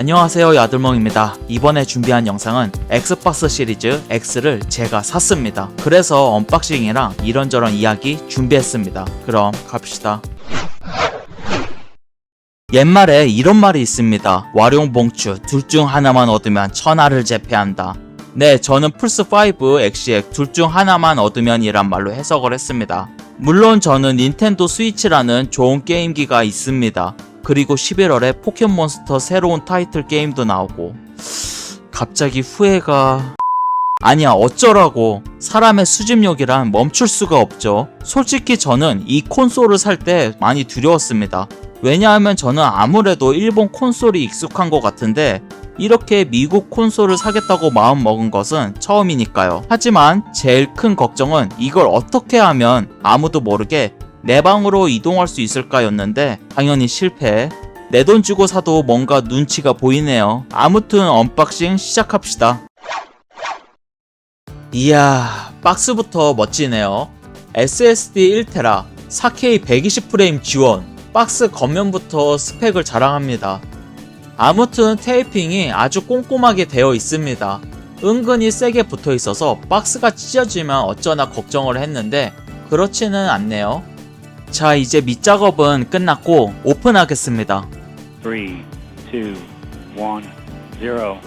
안녕하세요 야들멍입니다. 이번에 준비한 영상은 엑스박스 시리즈 X를 제가 샀습니다. 그래서 언박싱이랑 이런저런 이야기 준비했습니다. 그럼 갑시다. 옛말에 이런 말이 있습니다. 와룡봉추 둘 중 하나만 얻으면 천하를 제패한다. 네, 저는 플스5, 엑시엑 둘 중 하나만 얻으면 이란 말로 해석을 했습니다. 물론 저는 닌텐도 스위치라는 좋은 게임기가 있습니다. 그리고 11월에 포켓몬스터 새로운 타이틀 게임도 나오고 갑자기 후회가 아니야 어쩌라고. 사람의 수집력이란 멈출 수가 없죠. 솔직히 저는 이 콘솔을 살 때 많이 두려웠습니다. 왜냐하면 저는 아무래도 일본 콘솔이 익숙한 것 같은데 이렇게 미국 콘솔을 사겠다고 마음 먹은 것은 처음이니까요. 하지만 제일 큰 걱정은 이걸 어떻게 하면 아무도 모르게 내 방으로 이동할 수 있을까였는데 당연히 실패. 내 돈 주고 사도 뭔가 눈치가 보이네요. 아무튼 언박싱 시작합시다. 이야, 박스부터 멋지네요. SSD 1테라, 4K 120프레임 지원, 박스 겉면부터 스펙을 자랑합니다. 아무튼 테이핑이 아주 꼼꼼하게 되어 있습니다. 은근히 세게 붙어 있어서 박스가 찢어지면 어쩌나 걱정을 했는데 그렇지는 않네요. 자, 이제 밑작업은 끝났고 오픈하겠습니다. Three, two, one, zero.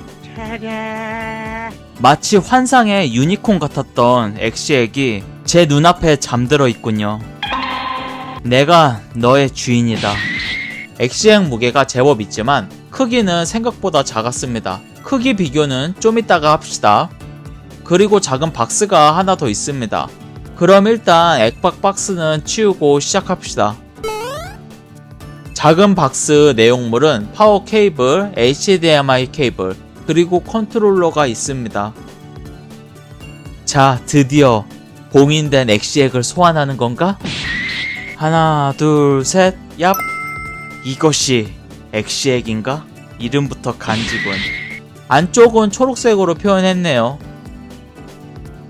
마치 환상의 유니콘 같았던 엑시액이 제 눈앞에 잠들어 있군요. 내가 너의 주인이다. 엑시액 무게가 제법 있지만 크기는 생각보다 작았습니다. 크기 비교는 좀 이따가 합시다. 그리고 작은 박스가 하나 더 있습니다. 그럼 일단 액박 박스는 치우고 시작합시다. 작은 박스 내용물은 파워 케이블, HDMI 케이블, 그리고 컨트롤러가 있습니다. 자, 드디어 봉인된 엑시액을 소환하는 건가? 하나, 둘, 셋, 얍! 이것이 엑시액인가? 이름부터 간지군. 안쪽은 초록색으로 표현했네요.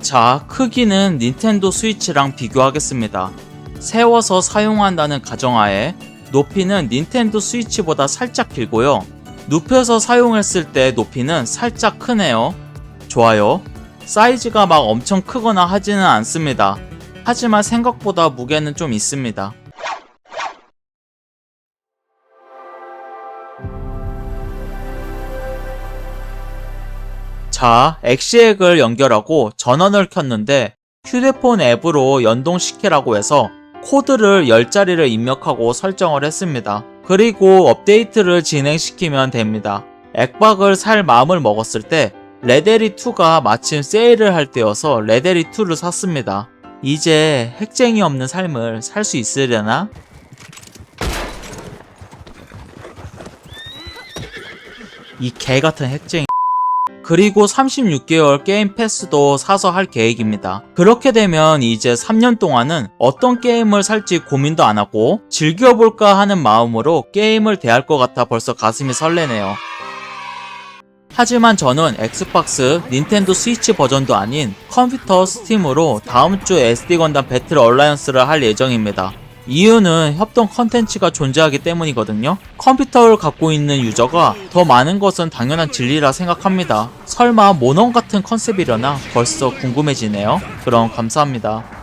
자, 크기는 닌텐도 스위치랑 비교하겠습니다. 세워서 사용한다는 가정하에 높이는 닌텐도 스위치보다 살짝 길고요. 눕혀서 사용했을 때 높이는 살짝 크네요. 좋아요. 사이즈가 막 엄청 크거나 하지는 않습니다. 하지만 생각보다 무게는 좀 있습니다. 자, 엑시액을 연결하고 전원을 켰는데 휴대폰 앱으로 연동시키라고 해서 코드를 10자리를 입력하고 설정을 했습니다. 그리고 업데이트를 진행시키면 됩니다. 액박을 살 마음을 먹었을 때 레데리2가 마침 세일을 할 때여서 레데리2를 샀습니다. 이제 핵쟁이 없는 삶을 살 수 있으려나? 이 개같은 핵쟁이 그리고 36개월 게임 패스도 사서 할 계획입니다. 그렇게 되면 이제 3년 동안은 어떤 게임을 살지 고민도 안 하고 즐겨볼까 하는 마음으로 게임을 대할 것 같아 벌써 가슴이 설레네요. 하지만 저는 엑스박스, 닌텐도 스위치 버전도 아닌 컴퓨터 스팀으로 다음 주 SD 건담 배틀 얼라이언스를 할 예정입니다. 이유는 협동 컨텐츠가 존재하기 때문이거든요. 컴퓨터를 갖고 있는 유저가 더 많은 것은 당연한 진리라 생각합니다. 설마 모넌 같은 컨셉이려나 벌써 궁금해지네요. 그럼 감사합니다.